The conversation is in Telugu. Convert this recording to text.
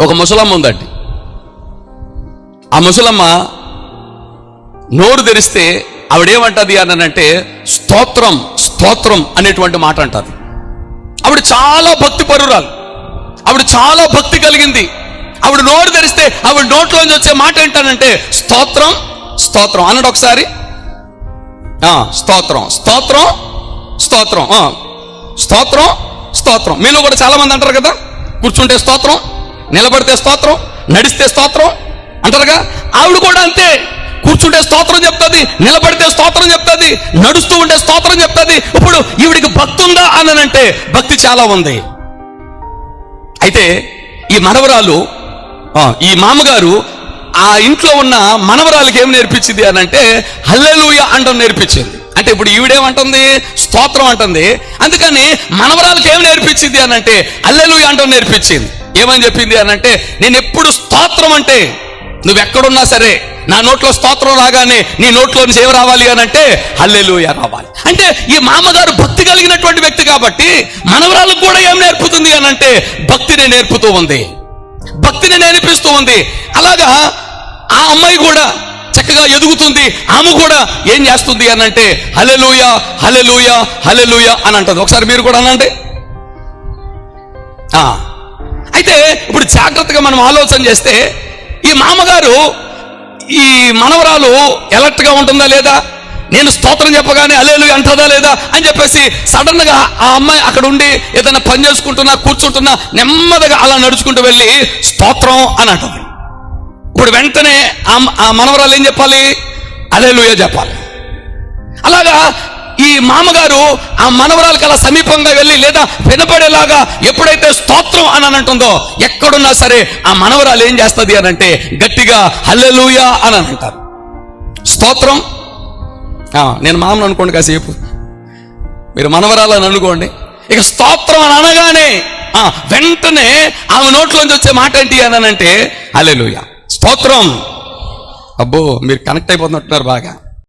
ఒక ముసలమ్మ ఉందండి. ఆ ముసలమ్మ నోరు తెరిస్తే ఆవిడేమంటది అనంటే స్తోత్రం స్తోత్రం అనేటువంటి మాట అంటది. ఆవిడ చాలా భక్తి పరురాలు ఆవిడ చాలా భక్తి కలిగింది. ఆవిడ నోరు తెరిస్తే ఆవిడ నోట్లోంచి వచ్చే మాట ఏంటనంటే స్తోత్రం స్తోత్రం అన్నాడు ఒకసారి. ఆ, స్తోత్రం స్తోత్రం స్తోత్రం ఆ, స్తోత్రం స్తోత్రం మీలో కూడా చాలా మంది అంటారు కదా? కూర్చుంటే స్తోత్రం నిలబడితే స్తోత్రం నడిస్తే స్తోత్రం అంటారుగా? ఆవిడ కూడా అంతే. కూర్చుంటే స్తోత్రం చెప్తుంది నిలబడితే స్తోత్రం చెప్తుంది నడుస్తూ ఉంటే స్తోత్రం చెప్తుంది. ఇప్పుడు ఈవిడికి భక్తి ఉందా అనంటే భక్తి చాలా ఉంది. అయితే ఈ మనవరాలు ఈ మామగారు ఆ ఇంట్లో ఉన్న మనవరాలకి ఏం నేర్పించింది అని అంటే హల్లెలూయ అంటం నేర్పించింది. అంటే ఇప్పుడు ఈవిడేమంటుంది? స్తోత్రం అంటుంది. అందుకని మనవరాలకి ఏం నేర్పించింది అని అంటే అల్లెలుయ అంటం నేర్పించింది. ఏమని చెప్పింది అని అంటే నేను ఎప్పుడు స్తోత్రం అంటే నువ్వు ఎక్కడున్నా సరే నా నోట్లో స్తోత్రం రాగానే నీ నోట్లో నుంచి ఏం రావాలి అని అంటే హల్లెలూయ రావాలి. అంటే ఈ మామగారు భక్తి కలిగినటువంటి వ్యక్తి కాబట్టి మనవరాలకు కూడా ఏం నేర్పుతుంది అని అంటే భక్తిని నేర్పుతూ ఉంది. భక్తిని నేర్పిస్తూ ఉంది. అలాగా ఆ అమ్మాయి కూడా చక్కగా ఎదుగుతుంది. ఆమె కూడా ఏం చేస్తుంది అని అంటే హలెలుయ హలెలుయ హలెలుయ అని అంటది. ఒకసారి మీరు కూడా అనండి. ఆ, అయితే ఇప్పుడు జాగ్రత్తగా మనం ఆలోచన చేస్తే ఈ మామగారు ఈ మనవరాలు ఎలర్ట్గా ఉంటుందా లేదా? నేను స్తోత్రం చెప్పగానే అలేలు అంటదా లేదా అని చెప్పేసి సడన్గా ఆ అమ్మాయి అక్కడ ఉండి ఏదైనా పని చేసుకుంటున్నా కూర్చుంటున్నా నెమ్మదిగా అలా నడుచుకుంటూ వెళ్ళి స్తోత్రం అని అంటుంది. ఇప్పుడు వెంటనే ఆ ఆ మనవరాలు ఏం చెప్పాలి? అలేలుయ చెప్పాలి. అలాగా ఈ మామగారు ఆ మనవరాలకి అలా సమీపంగా వెళ్ళి లేదా వినపడేలాగా ఎప్పుడైతే స్తోత్రం అని అంటుందో ఎక్కడున్నా సరే ఆ మనవరాలు ఏం చేస్తుంది అని అంటే గట్టిగా హల్లెలూయా అని అంటారు. స్తోత్రం? ఆ, నేను మామను అనుకోండి కాసేపు. మీరు మనవరాలని అనుకోండి. ఇక స్తోత్రం అని అనగానే ఆ, వెంటనే ఆమె నోట్లోంచి వచ్చే మాట ఏంటి అని అంటే హల్లెలూయా. స్తోత్రం. అబ్బో మీరు కనెక్ట్ అయిపోతున్నట్టున్నారు బాగా.